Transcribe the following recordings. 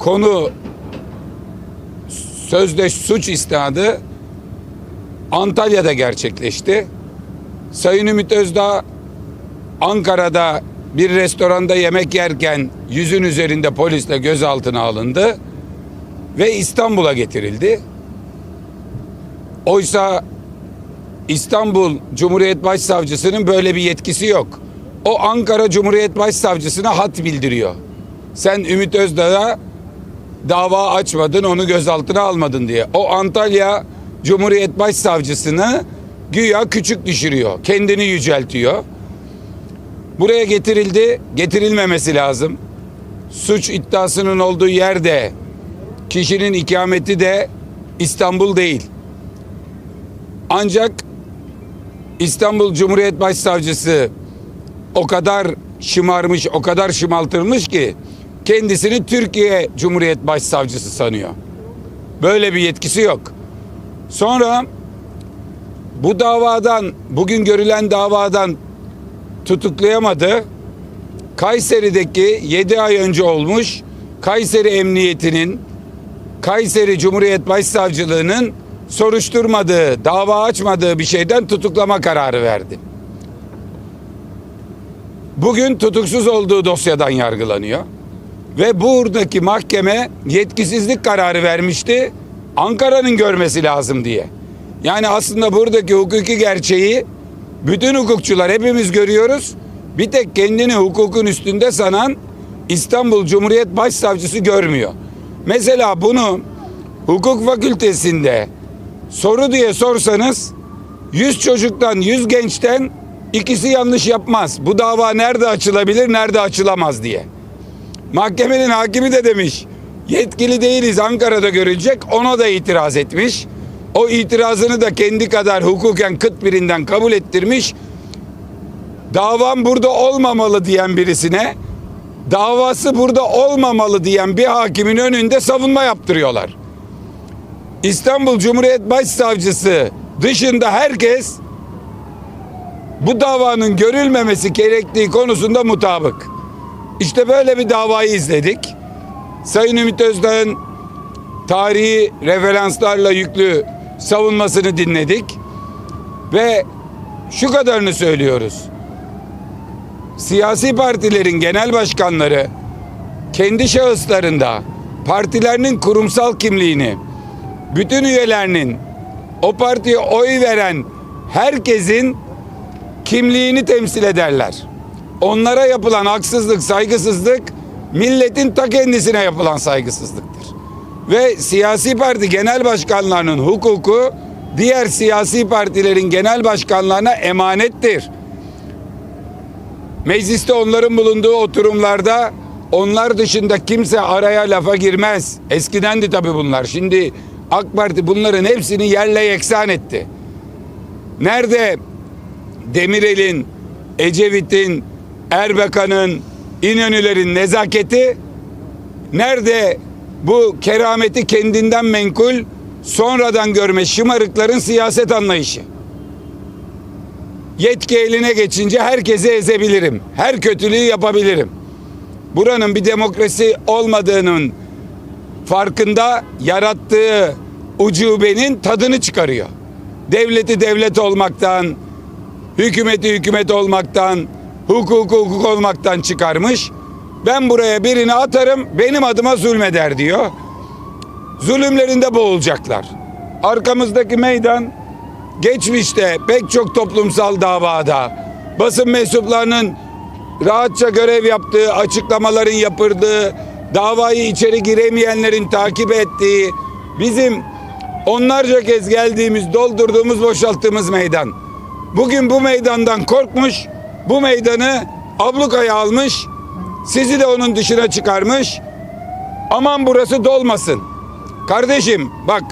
konu sözde suç istihadı Antalya'da gerçekleşti. Sayın Ümit Özdağ Ankara'da bir restoranda yemek yerken yüzün üzerinde polisle gözaltına alındı ve İstanbul'a getirildi. Oysa İstanbul Cumhuriyet Başsavcısının böyle bir yetkisi yok. O Ankara Cumhuriyet Başsavcısına hat bildiriyor. Sen Ümit Özdağ'a dava açmadın, onu gözaltına almadın diye. O Antalya Cumhuriyet Başsavcısını güya küçük düşürüyor. Kendini yüceltiyor. Buraya getirildi, getirilmemesi lazım. Suç iddiasının olduğu yerde kişinin ikameti de İstanbul değil. Ancak İstanbul Cumhuriyet Başsavcısı o kadar şımarmış, o kadar şımaltılmış ki kendisini Türkiye Cumhuriyet Başsavcısı sanıyor. Böyle bir yetkisi yok. Sonra bu davadan, bugün görülen davadan tutuklayamadı. Kayseri'deki 7 ay önce olmuş Kayseri Emniyeti'nin Kayseri Cumhuriyet Başsavcılığı'nın soruşturmadığı, dava açmadığı bir şeyden tutuklama kararı verdi. Bugün tutuksuz olduğu dosyadan yargılanıyor. Ve buradaki mahkeme yetkisizlik kararı vermişti. Ankara'nın görmesi lazım diye. Yani aslında buradaki hukuki gerçeği bütün hukukçular hepimiz görüyoruz. Bir tek kendini hukukun üstünde sanan İstanbul Cumhuriyet Başsavcısı görmüyor. Mesela bunu hukuk fakültesinde soru diye sorsanız 100 çocuktan 100 gençten ikisi yanlış yapmaz. Bu dava nerede açılabilir, nerede açılamaz diye. Mahkemenin hakimi de demiş yetkili değiliz Ankara'da görülecek ona da itiraz etmiş. O itirazını da kendi kadar hukuken kıt birinden kabul ettirmiş. Davam burada olmamalı diyen birisine davası burada olmamalı diyen bir hakimin önünde savunma yaptırıyorlar. İstanbul Cumhuriyet Başsavcısı dışında herkes bu davanın görülmemesi gerektiği konusunda mutabık. İşte böyle bir davayı izledik. Sayın Ümit Özdağ'ın tarihi referanslarla yüklü savunmasını dinledik. Ve şu kadarını söylüyoruz. Siyasi partilerin genel başkanları kendi şahıslarında partilerinin kurumsal kimliğini, bütün üyelerinin o partiye oy veren herkesin kimliğini temsil ederler. Onlara yapılan haksızlık, saygısızlık milletin ta kendisine yapılan saygısızlıktır. Ve siyasi parti genel başkanlarının hukuku diğer siyasi partilerin genel başkanlarına emanettir. Mecliste onların bulunduğu oturumlarda onlar dışında kimse araya lafa girmez. Eskidendi tabii bunlar. Şimdi AK Parti bunların hepsini yerle yeksan etti. Nerede Demirel'in, Ecevit'in, Erbakan'ın, İnönülerin nezaketi nerede bu kerameti kendinden menkul sonradan görme şımarıkların siyaset anlayışı. Yetki eline geçince herkesi ezebilirim. Her kötülüğü yapabilirim. Buranın bir demokrasi olmadığının farkında yarattığı ucubenin tadını çıkarıyor. Devleti devlet olmaktan, hükümeti hükümet olmaktan, hukuku hukuk olmaktan çıkarmış. Ben buraya birini atarım benim adıma zulmeder diyor. Zulümlerinde boğulacaklar. Arkamızdaki meydan geçmişte pek çok toplumsal davada basın mensuplarının rahatça görev yaptığı, açıklamaların yapıldığı, davayı içeri giremeyenlerin takip ettiği, bizim onlarca kez geldiğimiz, doldurduğumuz, boşalttığımız meydan. Bugün bu meydandan korkmuş, bu meydanı ablukaya almış, sizi de onun dışına çıkarmış. Aman burası dolmasın. Kardeşim bak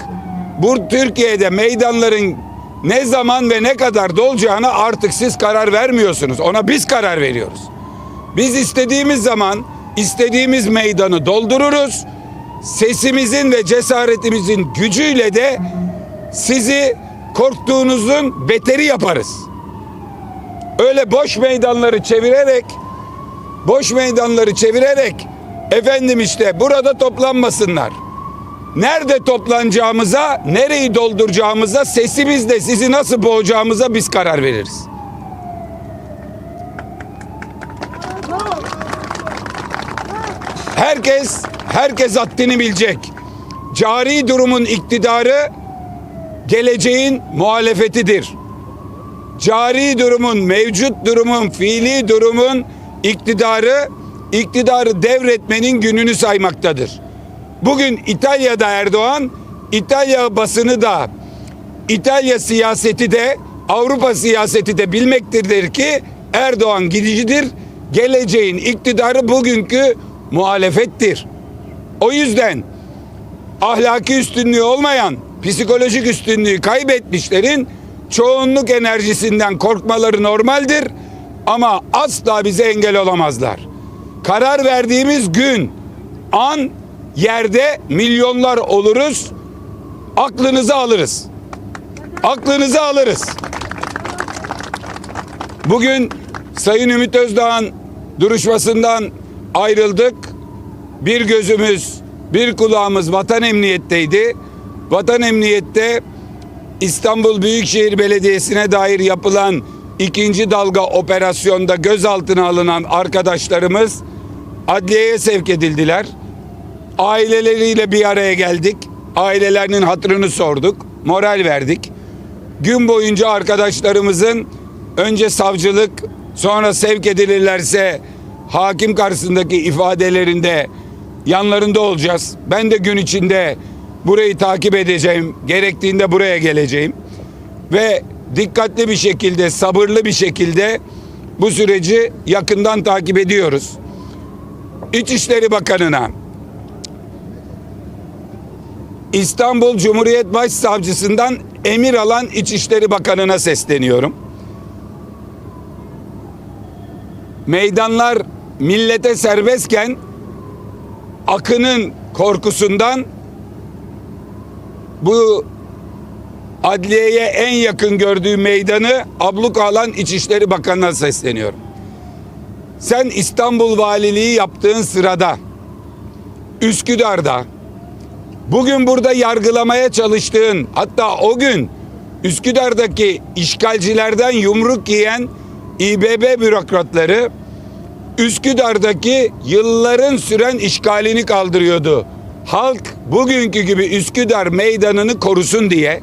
bu Türkiye'de meydanların ne zaman ve ne kadar dolacağına artık siz karar vermiyorsunuz. Ona biz karar veriyoruz. Biz istediğimiz zaman istediğimiz meydanı doldururuz. Sesimizin ve cesaretimizin gücüyle de sizi korktuğunuzun beteri yaparız. Öyle boş meydanları çevirerek boş meydanları çevirerek Efendim işte burada toplanmasınlar. Nerede toplanacağımıza, nereyi dolduracağımıza, sesimizle sizi nasıl boğacağımıza biz karar veririz. Herkes, herkes haddini bilecek. Cari durumun iktidarı geleceğin muhalefetidir. Cari durumun, mevcut durumun, fiili durumun iktidarı, iktidarı devretmenin gününü saymaktadır. Bugün İtalya'da Erdoğan, İtalya basını da, İtalya siyaseti de, Avrupa siyaseti de bilmektedir ki Erdoğan gidicidir. Geleceğin iktidarı bugünkü muhalefettir. O yüzden ahlaki üstünlüğü olmayan, psikolojik üstünlüğü kaybetmişlerin çoğunluk enerjisinden korkmaları normaldir ama asla bize engel olamazlar. Karar verdiğimiz gün, an, yerde milyonlar oluruz. Aklınızı alırız. Aklınızı alırız. Bugün Sayın Ümit Özdağ'ın duruşmasından ayrıldık. Bir gözümüz, bir kulağımız vatan emniyetteydi. Vatan emniyette İstanbul Büyükşehir Belediyesi'ne dair yapılan ikinci dalga operasyonda gözaltına alınan arkadaşlarımız adliyeye sevk edildiler. Aileleriyle bir araya geldik. Ailelerinin hatırını sorduk. Moral verdik. Gün boyunca arkadaşlarımızın önce savcılık sonra sevk edilirlerse hakim karşısındaki ifadelerinde yanlarında olacağız. Ben de gün içinde burayı takip edeceğim. Gerektiğinde buraya geleceğim. Ve dikkatli bir şekilde, sabırlı bir şekilde bu süreci yakından takip ediyoruz. İçişleri Bakanı'na İstanbul Cumhuriyet Başsavcısından emir alan İçişleri Bakanı'na sesleniyorum. Meydanlar millete serbestken akının korkusundan bu adliyeye en yakın gördüğü meydanı abluka alan İçişleri Bakanı'na sesleniyorum. Sen İstanbul Valiliği yaptığın sırada Üsküdar'da bugün burada yargılamaya çalıştığın hatta o gün Üsküdar'daki işgalcilerden yumruk yiyen İBB bürokratları Üsküdar'daki yılların süren işgalini kaldırıyordu. Halk bugünkü gibi Üsküdar meydanını korusun diye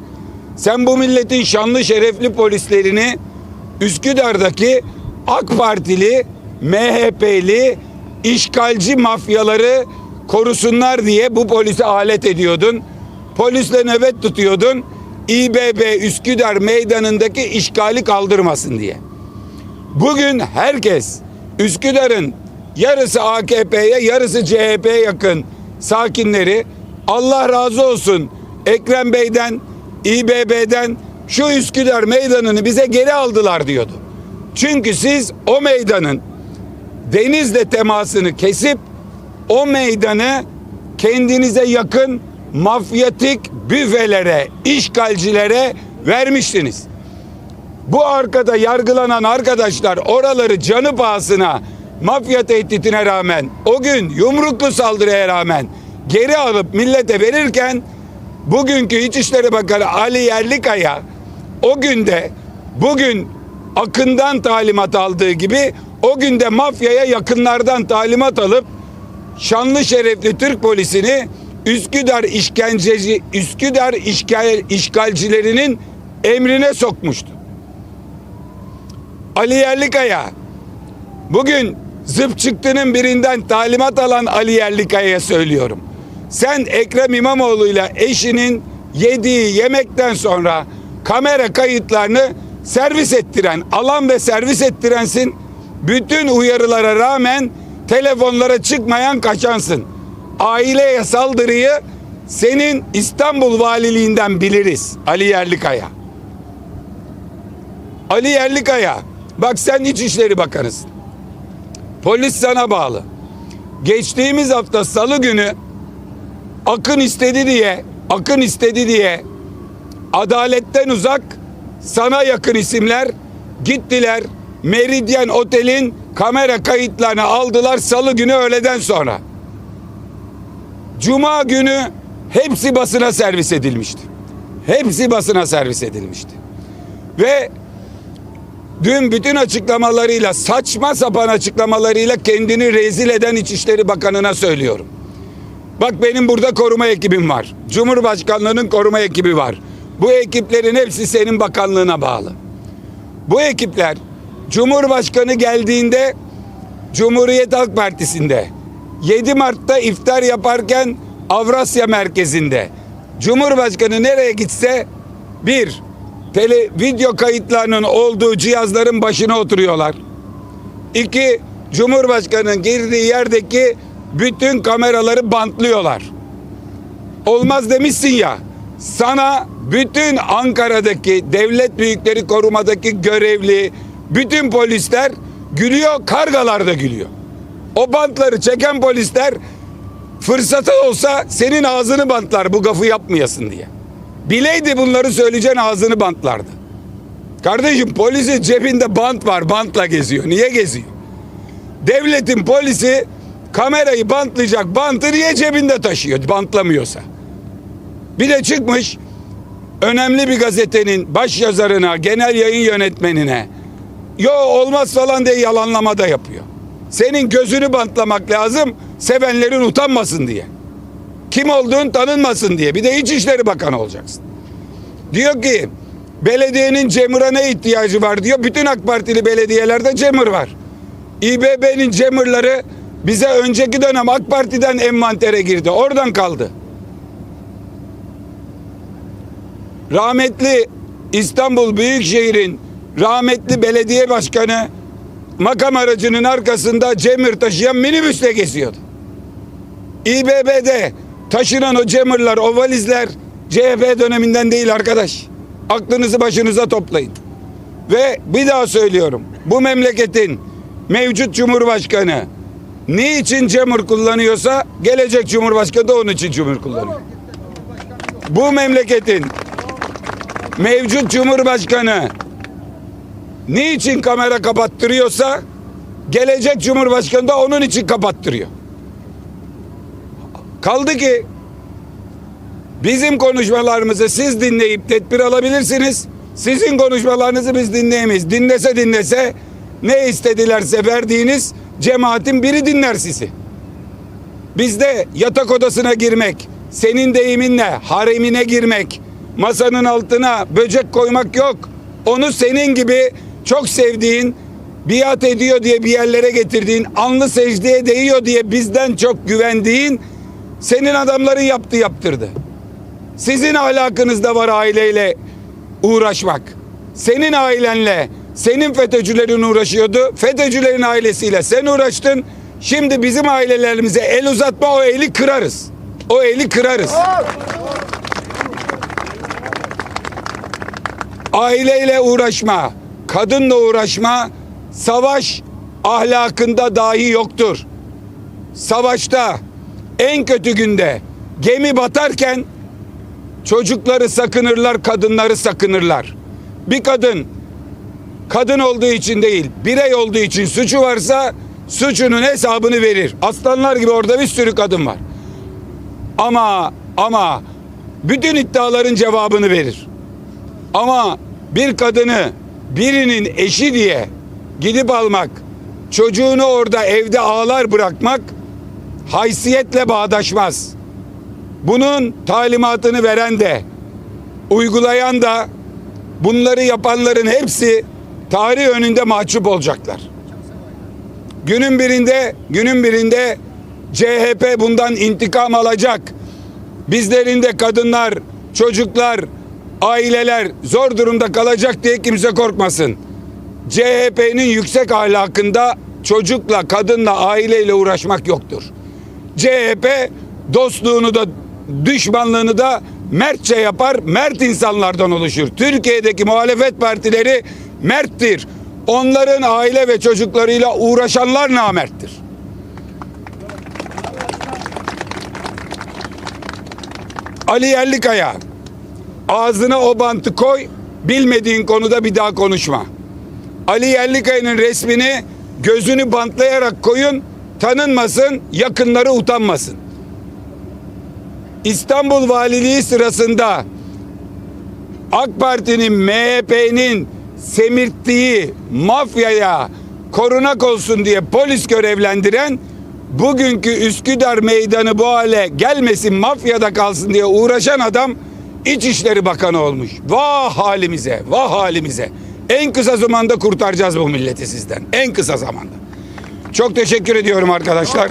sen bu milletin şanlı şerefli polislerini Üsküdar'daki AK Partili, MHP'li işgalci mafyaları korusunlar diye bu polise alet ediyordun. Polisle nöbet tutuyordun. İBB Üsküdar meydanındaki işgali kaldırmasın diye. Bugün herkes Üsküdar'ın yarısı AKP'ye yarısı CHP'ye yakın sakinleri Allah razı olsun Ekrem Bey'den İBB'den şu Üsküdar meydanını bize geri aldılar diyordu. Çünkü siz o meydanın denizle temasını kesip o meydanı kendinize yakın mafyatik büfelere, işgalcilere vermiştiniz. Bu arkada yargılanan arkadaşlar oraları canı pahasına mafya tehditine rağmen o gün yumruklu saldırıya rağmen geri alıp millete verirken bugünkü İçişleri Bakanı Ali Yerlikaya o günde bugün Akın'dan talimat aldığı gibi o günde mafyaya yakınlardan talimat alıp şanlı şerefli Türk polisini Üsküdar işkenceci Üsküdar işgal, işgalcilerinin emrine sokmuştu. Ali Yerlikaya bugün zıp çıktının birinden talimat alan Ali Yerlikaya'ya söylüyorum. Sen Ekrem İmamoğlu'yla eşinin yediği yemekten sonra kamera kayıtlarını servis ettiren, alan ve servis ettirensin. Bütün uyarılara rağmen telefonlara çıkmayan kaçansın. Aileye saldırıyı senin İstanbul Valiliğinden biliriz Ali Yerlikaya. Ali Yerlikaya bak sen İçişleri Bakanısın. Polis sana bağlı. Geçtiğimiz hafta salı günü Akın istedi diye, Akın istedi diye adaletten uzak sana yakın isimler gittiler Meridyen Otel'in kamera kayıtlarını aldılar salı günü öğleden sonra. Cuma günü hepsi basına servis edilmişti. Hepsi basına servis edilmişti. Ve dün bütün açıklamalarıyla saçma sapan açıklamalarıyla kendini rezil eden İçişleri Bakanı'na söylüyorum. Bak benim burada koruma ekibim var. Cumhurbaşkanlığının koruma ekibi var. Bu ekiplerin hepsi senin bakanlığına bağlı. Bu ekipler Cumhurbaşkanı geldiğinde Cumhuriyet Halk Partisi'nde 7 Mart'ta iftar yaparken Avrasya Merkezi'nde Cumhurbaşkanı nereye gitse bir tele video kayıtlarının olduğu cihazların başına oturuyorlar. İki Cumhurbaşkanı'nın girdiği yerdeki bütün kameraları bantlıyorlar. Olmaz demişsin ya. Sana bütün Ankara'daki devlet büyükleri korumadaki görevli bütün polisler gülüyor, kargalar da gülüyor. O bantları çeken polisler fırsatı olsa senin ağzını bantlar bu gafı yapmayasın diye. Bileydi bunları söyleyeceğin ağzını bantlardı. Kardeşim polisin cebinde bant var, bantla geziyor. Niye geziyor? Devletin polisi kamerayı bantlayacak bantı niye cebinde taşıyor bantlamıyorsa? Bir de çıkmış önemli bir gazetenin baş yazarına, genel yayın yönetmenine yo olmaz falan diye yalanlama da yapıyor. Senin gözünü bantlamak lazım sevenlerin utanmasın diye. Kim olduğun tanınmasın diye. Bir de İçişleri Bakanı olacaksın. Diyor ki belediyenin cemura ne ihtiyacı var diyor. Bütün AK Partili belediyelerde cemur var. İBB'nin cemurları bize önceki dönem AK Parti'den envantere girdi. Oradan kaldı. Rahmetli İstanbul Büyükşehir'in rahmetli belediye başkanı makam aracının arkasında cemir taşıyan minibüsle geziyordu. İBB'de taşınan o cemırlar, o valizler CHP döneminden değil arkadaş. Aklınızı başınıza toplayın. Ve bir daha söylüyorum. Bu memleketin mevcut cumhurbaşkanı niçin cemur kullanıyorsa gelecek cumhurbaşkanı da onun için cumhur kullanıyor. Bu memleketin mevcut cumhurbaşkanı niçin kamera kapattırıyorsa gelecek cumhurbaşkanı da onun için kapattırıyor. Kaldı ki bizim konuşmalarımızı siz dinleyip tedbir alabilirsiniz. Sizin konuşmalarınızı biz dinleyemeyiz. Dinlese dinlese ne istedilerse verdiğiniz cemaatin biri dinler sizi. Bizde yatak odasına girmek, senin deyiminle haremine girmek, masanın altına böcek koymak yok. Onu senin gibi çok sevdiğin, biat ediyor diye bir yerlere getirdiğin, alnı secdeye değiyor diye bizden çok güvendiğin senin adamların yaptı yaptırdı. Sizin ahlakınızda var aileyle uğraşmak. Senin ailenle, senin FETÖ'cülerin uğraşıyordu. FETÖ'cülerin ailesiyle sen uğraştın. Şimdi bizim ailelerimize el uzatma o eli kırarız. O eli kırarız. Aileyle uğraşma, kadınla uğraşma, savaş ahlakında dahi yoktur. Savaşta en kötü günde gemi batarken çocukları sakınırlar, kadınları sakınırlar. Bir kadın kadın olduğu için değil, birey olduğu için suçu varsa suçunun hesabını verir. Aslanlar gibi orada bir sürü kadın var. Ama ama bütün iddiaların cevabını verir. Ama bir kadını birinin eşi diye gidip almak, çocuğunu orada evde ağlar bırakmak haysiyetle bağdaşmaz. Bunun talimatını veren de, uygulayan da, bunları yapanların hepsi tarih önünde mahcup olacaklar. Günün birinde, günün birinde CHP bundan intikam alacak. Bizlerin de kadınlar, çocuklar, aileler zor durumda kalacak diye kimse korkmasın. CHP'nin yüksek ahlakında çocukla, kadınla, aileyle uğraşmak yoktur. CHP dostluğunu da düşmanlığını da mertçe yapar, mert insanlardan oluşur. Türkiye'deki muhalefet partileri merttir. Onların aile ve çocuklarıyla uğraşanlar namerttir. Ali Yerlikaya ağzına o bantı koy bilmediğin konuda bir daha konuşma. Ali Yerlikaya'nın resmini gözünü bantlayarak koyun tanınmasın yakınları utanmasın. İstanbul Valiliği sırasında AK Parti'nin MHP'nin semirttiği mafyaya korunak olsun diye polis görevlendiren bugünkü Üsküdar meydanı bu hale gelmesin mafyada kalsın diye uğraşan adam İçişleri Bakanı olmuş. Vah halimize, vah halimize. En kısa zamanda kurtaracağız bu milleti sizden. En kısa zamanda. Çok teşekkür ediyorum arkadaşlar.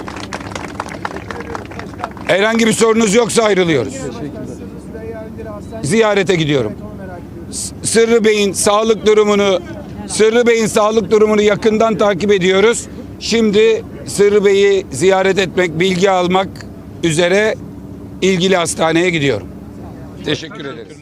Herhangi bir sorunuz yoksa ayrılıyoruz. Ziyarete gidiyorum. Sırrı Bey'in sağlık durumunu Sırrı Bey'in sağlık durumunu yakından takip ediyoruz. Şimdi Sırrı Bey'i ziyaret etmek, bilgi almak üzere ilgili hastaneye gidiyorum. Teşekkür ederiz.